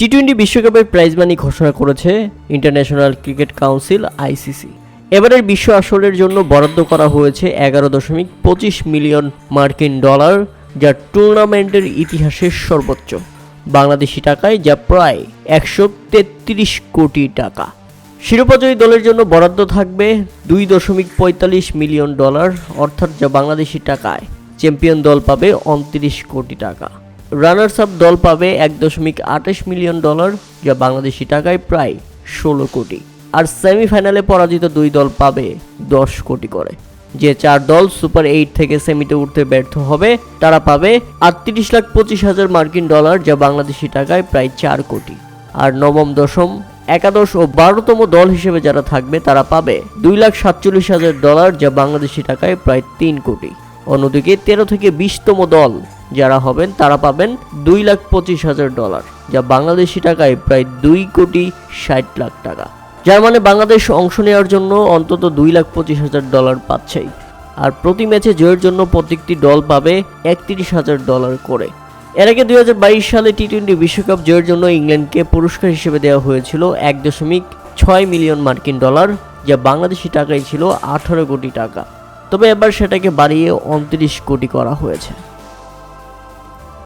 T twenty বিশ্বকাপের prize money ঘোষণা করেছে ইন্টারন্যাশনাল ক্রিকেট কাউন্সিল আইসিসি এবারের বিশ্ব আসরের জন্য বরাদ্দ করা হয়েছে এগারো দশমিক পঁচিশ মিলিয়ন মার্কিন ডলার, যা টুর্নামেন্টের ইতিহাসের সর্বোচ্চ। বাংলাদেশি টাকায় যা প্রায় একশো তেত্রিশ কোটি টাকা। শিরোপাজয়ী দলের জন্য বরাদ্দ থাকবে দুই দশমিক পঁয়তাল্লিশ মিলিয়ন ডলার, অর্থাৎ যা বাংলাদেশি টাকায়। চ্যাম্পিয়ন দল পাবে উনত্রিশ কোটি টাকা। রানার্স আপ দল পাবে এক দশমিক আঠাশ মিলিয়ন ডলার, যা বাংলাদেশি টাকায় প্রায় ষোলো কোটি। আর সেমিফাইনালে পরাজিত দুই দল পাবে দশ কোটি করে। যে চার দল সুপার এইট থেকে সেমিতে উঠতে ব্যর্থ হবে, তারা পাবে আটত্রিশ লাখ পঁচিশ হাজার মার্কিন ডলার, যা বাংলাদেশি টাকায় প্রায় চার কোটি। আর নবম, দশম, একাদশ ও বারোতম দল হিসেবে যারা থাকবে, তারা পাবে দুই লাখ সাতচল্লিশ হাজার ডলার, যা বাংলাদেশি টাকায় প্রায় তিন কোটি। অন্যদিকে তেরো থেকে বিশতম দল যারা হবেন, তারা পাবেন দুই লাখ পঁচিশ হাজার ডলার, যা বাংলাদেশি টাকায় প্রায় দুই কোটি ষাট লাখ টাকা। যার মানে বাংলাদেশ অংশ নেওয়ার জন্য অন্তত দুই লাখ পঁচিশ হাজার ডলার পাচ্ছেই। আর প্রতি ম্যাচে জয়ের জন্য প্রত্যেকটি দল পাবে একত্রিশ হাজার ডলার করে। এর আগে দুই হাজার বাইশ সালে টি টোয়েন্টি বিশ্বকাপ জয়ের জন্য ইংল্যান্ডকে পুরস্কার হিসেবে দেওয়া হয়েছিল এক দশমিক ছয় মিলিয়ন মার্কিন ডলার, যা বাংলাদেশি টাকায় ছিল আঠারো কোটি টাকা। তবে এবার সেটাকে বাড়িয়ে উনত্রিশ কোটি করা হয়েছে।